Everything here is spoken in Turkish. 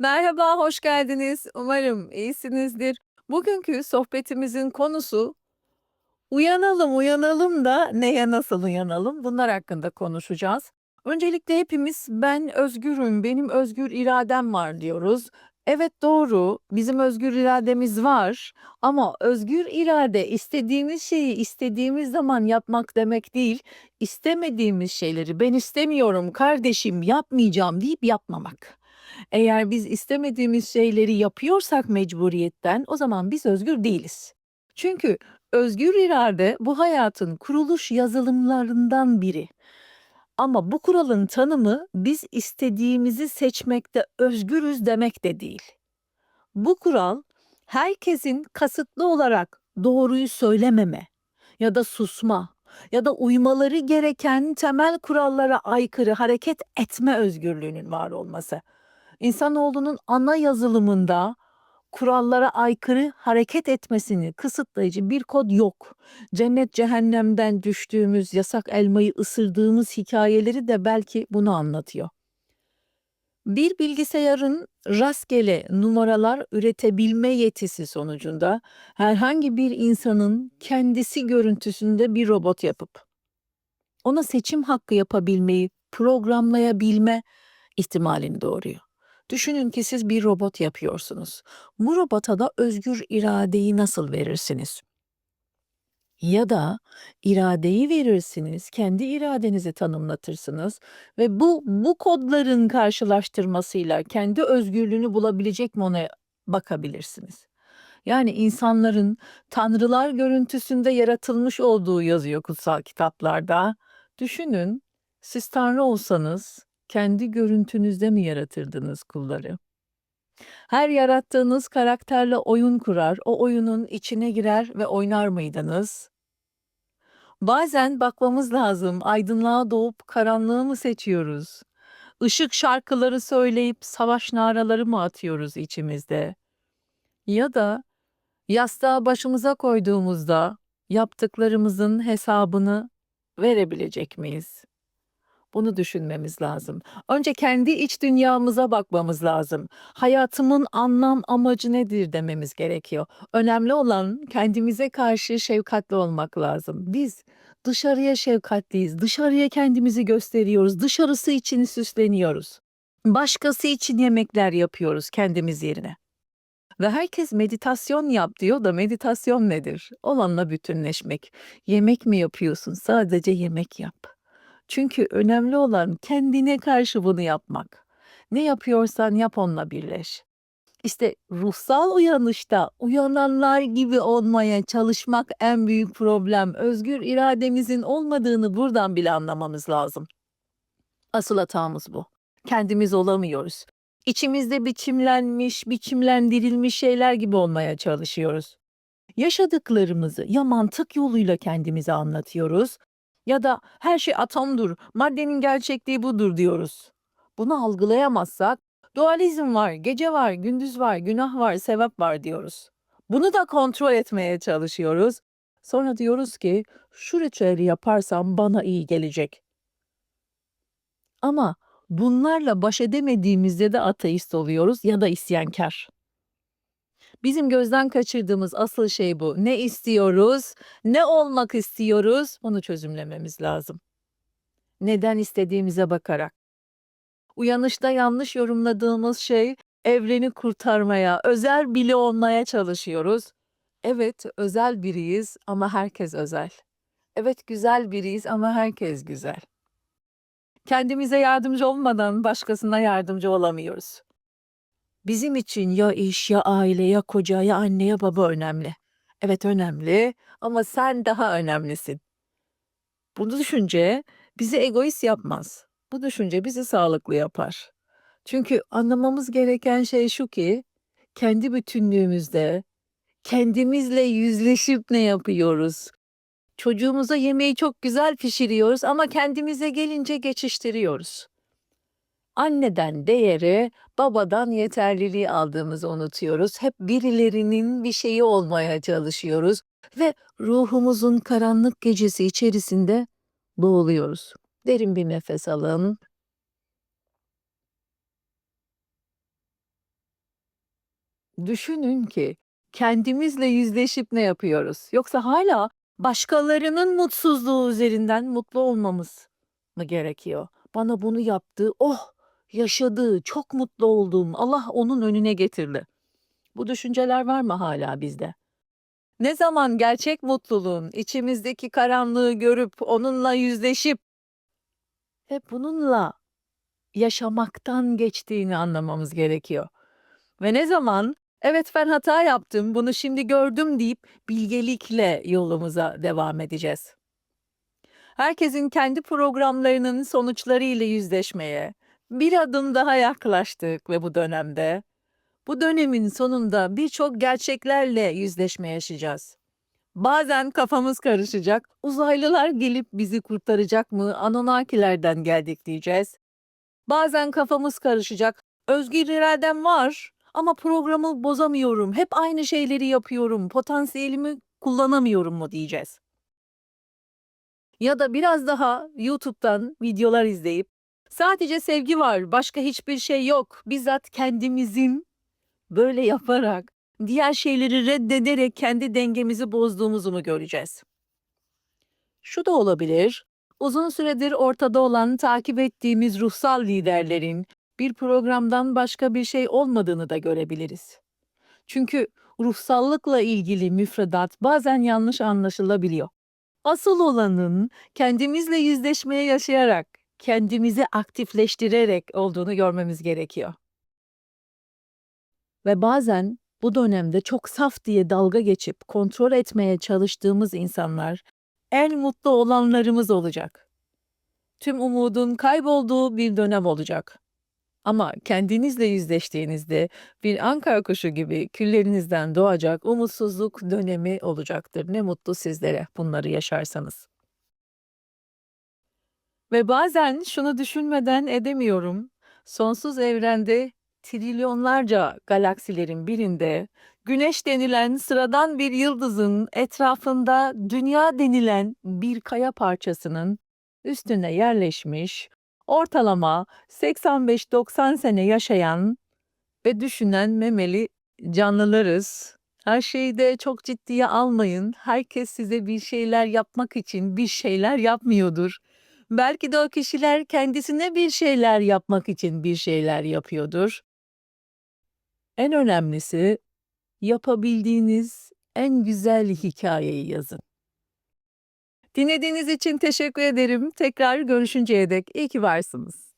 Merhaba, hoş geldiniz. Umarım iyisinizdir. Bugünkü sohbetimizin konusu uyanalım, uyanalım da neye nasıl uyanalım? Bunlar hakkında konuşacağız. Öncelikle hepimiz ben özgürüm, benim özgür iradem var diyoruz. Evet doğru, bizim özgür irademiz var ama özgür irade istediğimiz şeyi istediğimiz zaman yapmak demek değil, istemediğimiz şeyleri ben istemiyorum kardeşim yapmayacağım deyip yapmamak. Eğer biz istemediğimiz şeyleri yapıyorsak mecburiyetten o zaman biz özgür değiliz. Çünkü özgür irade bu hayatın kuruluş yazılımlarından biri. Ama bu kuralın tanımı biz istediğimizi seçmekte özgürüz demek de değil. Bu kural herkesin kasıtlı olarak doğruyu söylememe ya da susma ya da uymaları gereken temel kurallara aykırı hareket etme özgürlüğünün var olması. İnsanoğlunun ana yazılımında kurallara aykırı hareket etmesini kısıtlayıcı bir kod yok. Cennet cehennemden düştüğümüz, yasak elmayı ısırdığımız hikayeleri de belki bunu anlatıyor. Bir bilgisayarın rastgele numaralar üretebilme yetisi sonucunda herhangi bir insanın kendisi görüntüsünde bir robot yapıp ona seçim hakkı yapabilmeyi programlayabilme ihtimalini doğuruyor. Düşünün ki siz bir robot yapıyorsunuz. Bu robota da özgür iradeyi nasıl verirsiniz? Ya da iradeyi verirsiniz, kendi iradenizi tanımlatırsınız ve bu bu kodların karşılaştırmasıyla kendi özgürlüğünü bulabilecek mi ona bakabilirsiniz. Yani insanların tanrılar görüntüsünde yaratılmış olduğu yazıyor kutsal kitaplarda. Düşünün, siz tanrı olsanız kendi görüntünüzde mi yaratırdınız kulları? Her yarattığınız karakterle oyun kurar, o oyunun içine girer ve oynar mıydınız? Bazen bakmamız lazım, aydınlığa doğup karanlığı mı seçiyoruz? Işık şarkıları söyleyip savaş naraları mı atıyoruz içimizde? Ya da yastığa başımıza koyduğumuzda yaptıklarımızın hesabını verebilecek miyiz? Bunu düşünmemiz lazım. Önce kendi iç dünyamıza bakmamız lazım. Hayatımın anlam amacı nedir dememiz gerekiyor. Önemli olan kendimize karşı şefkatli olmak lazım. Biz dışarıya şefkatliyiz. Dışarıya kendimizi gösteriyoruz. Dışarısı için süsleniyoruz. Başkası için yemekler yapıyoruz kendimiz yerine. Ve herkes meditasyon yap diyor da meditasyon nedir? Olanla bütünleşmek. Yemek mi yapıyorsun? Sadece yemek yap. Çünkü önemli olan kendine karşı bunu yapmak. Ne yapıyorsan yap onunla birleş. İşte ruhsal uyanışta uyananlar gibi olmaya çalışmak en büyük problem. Özgür irademizin olmadığını buradan bile anlamamız lazım. Asıl hatamız bu. Kendimiz olamıyoruz. İçimizde biçimlenmiş, biçimlendirilmiş şeyler gibi olmaya çalışıyoruz. Yaşadıklarımızı ya mantık yoluyla kendimize anlatıyoruz ya da her şey atomdur, maddenin gerçekliği budur diyoruz. Bunu algılayamazsak dualizm var, gece var, gündüz var, günah var, sevap var diyoruz. Bunu da kontrol etmeye çalışıyoruz. Sonra diyoruz ki şu ritüeli yaparsam bana iyi gelecek. Ama bunlarla baş edemediğimizde de ateist oluyoruz ya da isyankar. Bizim gözden kaçırdığımız asıl şey bu. Ne istiyoruz? Ne olmak istiyoruz? Bunu çözümlememiz lazım. Neden istediğimize bakarak. Uyanışta yanlış yorumladığımız şey evreni kurtarmaya, özel biri olmaya çalışıyoruz. Evet, özel biriyiz ama herkes özel. Evet, güzel biriyiz ama herkes güzel. Kendimize yardımcı olmadan başkasına yardımcı olamıyoruz. Bizim için ya iş, ya aile, ya koca, ya anne, ya baba önemli. Evet önemli ama sen daha önemlisin. Bu düşünce bizi egoist yapmaz. Bu düşünce bizi sağlıklı yapar. Çünkü anlamamız gereken şey şu ki kendi bütünlüğümüzde kendimizle yüzleşip ne yapıyoruz? Çocuğumuza yemeği çok güzel pişiriyoruz ama kendimize gelince geçiştiriyoruz. Anneden değeri, babadan yeterliliği aldığımızı unutuyoruz. Hep birilerinin bir şeyi olmaya çalışıyoruz ve ruhumuzun karanlık gecesi içerisinde boğuluyoruz. Derin bir nefes alın. Düşünün ki kendimizle yüzleşip ne yapıyoruz? Yoksa hala başkalarının mutsuzluğu üzerinden mutlu olmamız mı gerekiyor? Bana bunu yaptı, oh yaşadı, çok mutlu oldum, Allah onun önüne getirdi. Bu düşünceler var mı hala bizde? Ne zaman gerçek mutluluğun içimizdeki karanlığı görüp onunla yüzleşip ve bununla yaşamaktan geçtiğini anlamamız gerekiyor. Ve ne zaman evet ben hata yaptım, bunu şimdi gördüm deyip bilgelikle yolumuza devam edeceğiz. Herkesin kendi programlarının sonuçlarıyla yüzleşmeye bir adım daha yaklaştık ve bu dönemde bu dönemin sonunda birçok gerçeklerle yüzleşme yaşayacağız. Bazen kafamız karışacak, uzaylılar gelip bizi kurtaracak mı, Anunnakilerden geldik diyeceğiz. Bazen kafamız karışacak, özgür iradem var ama programı bozamıyorum, hep aynı şeyleri yapıyorum, potansiyelimi kullanamıyorum mu diyeceğiz. Ya da biraz daha YouTube'dan videolar izleyip sadece sevgi var, başka hiçbir şey yok, bizzat kendimizin böyle yaparak, diğer şeyleri reddederek kendi dengemizi bozduğumuzu mu göreceğiz? Şu da olabilir, uzun süredir ortada olan takip ettiğimiz ruhsal liderlerin bir programdan başka bir şey olmadığını da görebiliriz. Çünkü ruhsallıkla ilgili müfredat bazen yanlış anlaşılabiliyor. Asıl olanın kendimizle yüzleşmeye yaşayarak, kendimizi aktifleştirerek olduğunu görmemiz gerekiyor. Ve bazen bu dönemde çok saf diye dalga geçip kontrol etmeye çalıştığımız insanlar en mutlu olanlarımız olacak. Tüm umudun kaybolduğu bir dönem olacak. Ama kendinizle yüzleştiğinizde bir Ankara kuşu gibi küllerinizden doğacak umutsuzluk dönemi olacaktır. Ne mutlu sizlere bunları yaşarsanız. Ve bazen şunu düşünmeden edemiyorum. Sonsuz evrende trilyonlarca galaksilerin birinde Güneş denilen sıradan bir yıldızın etrafında dünya denilen bir kaya parçasının üstüne yerleşmiş, ortalama 85-90 sene yaşayan ve düşünen memeli canlılarız. Her şeyi de çok ciddiye almayın. Herkes size bir şeyler yapmak için bir şeyler yapmıyordur. Belki de o kişiler kendisine bir şeyler yapmak için bir şeyler yapıyordur. En önemlisi yapabildiğiniz en güzel hikayeyi yazın. Dinlediğiniz için teşekkür ederim. Tekrar görüşünceye dek iyi ki varsınız.